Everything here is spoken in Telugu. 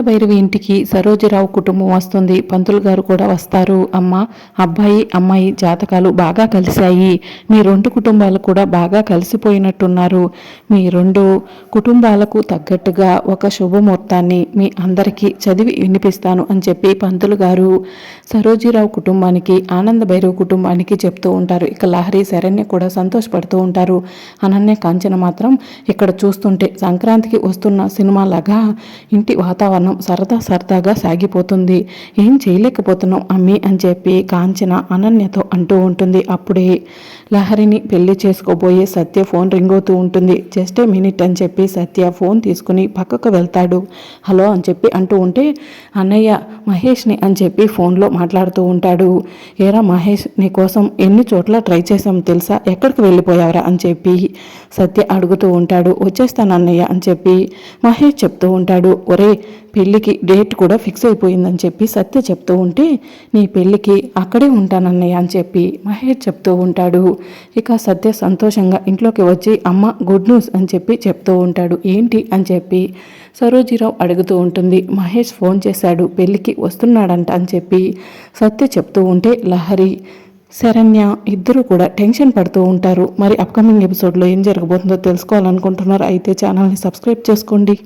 ఆనందభైరవి ఇంటికి సరోజరావు కుటుంబం వస్తుంది. పంతులు గారు కూడా వస్తారు. అమ్మ అబ్బాయి అమ్మాయి జాతకాలు బాగా కలిశాయి. మీ రెండు కుటుంబాలు కూడా బాగా కలిసిపోయినట్టున్నారు. మీ రెండు కుటుంబాలకు తగ్గట్టుగా ఒక శుభముహూర్తాన్ని మీ అందరికీ చదివి వినిపిస్తాను అని చెప్పి పంతులు గారు సరోజీరావు కుటుంబానికి ఆనంద భైరవ కుటుంబానికి చెప్తూ ఉంటారు. ఇక లహరి శరణ్య కూడా సంతోషపడుతూ ఉంటారు. అనన్య కాంచన మాత్రం ఇక్కడ చూస్తుంటే సంక్రాంతికి వస్తున్న సినిమా లాగా ఇంటి వాతావరణం సరదా సరదాగా సాగిపోతుంది. ఏం చేయలేకపోతున్నాం అమ్మి అని చెప్పి కాంచన అనన్యతో అంటూ ఉంటుంది అప్పుడే. లహరిని పెళ్ళి చేసుకోబోయే సత్య ఫోన్ రింగ్ అవుతూ ఉంటుంది. జస్ట్ ఏ మినిట్ అని చెప్పి సత్య ఫోన్ తీసుకుని పక్కకు వెళ్తాడు. హలో అని చెప్పి అంటూ ఉంటే అన్నయ్య మహేష్ని అని చెప్పి ఫోన్లో మాట్లాడుతూ ఉంటాడు. ఏరా మహేష్ నీ కోసం ఎన్ని చోట్ల ట్రై చేసాం తెలుసా? ఎక్కడికి వెళ్ళిపోయావరా? అని చెప్పి సత్య అడుగుతూ ఉంటాడు. వచ్చేస్తాను అన్నయ్య అని చెప్పి మహేష్ చెప్తూ ఉంటాడు. ఒరే పెళ్ళికి డేట్ కూడా ఫిక్స్ అయిపోయిందని చెప్పి సత్య చెప్తూ ఉంటే నీ పెళ్ళికి అక్కడే ఉంటానన్నయ్య అని చెప్పి మహేష్ చెప్తూ ఉంటాడు. ఇక సత్య సంతోషంగా ఇంట్లోకి వచ్చి అమ్మ గుడ్ న్యూస్ అని చెప్పి చెప్తూ ఉంటాడు. ఏంటి? అని చెప్పి సరోజీరావు అడుగుతూ ఉంటుంది. మహేష్ ఫోన్ చేశాడు. పెళ్ళికి వస్తున్నాడంట అని చెప్పి సత్య చెప్తూ ఉంటే లహరి శరణ్య ఇద్దరు కూడా టెన్షన్ పడుతూ ఉంటారు. మరి అప్కమింగ్ ఎపిసోడ్లో ఏం జరగబోతుందో తెలుసుకోవాలనుకుంటున్నారు? అయితే ఛానల్ని సబ్స్క్రైబ్ చేసుకోండి.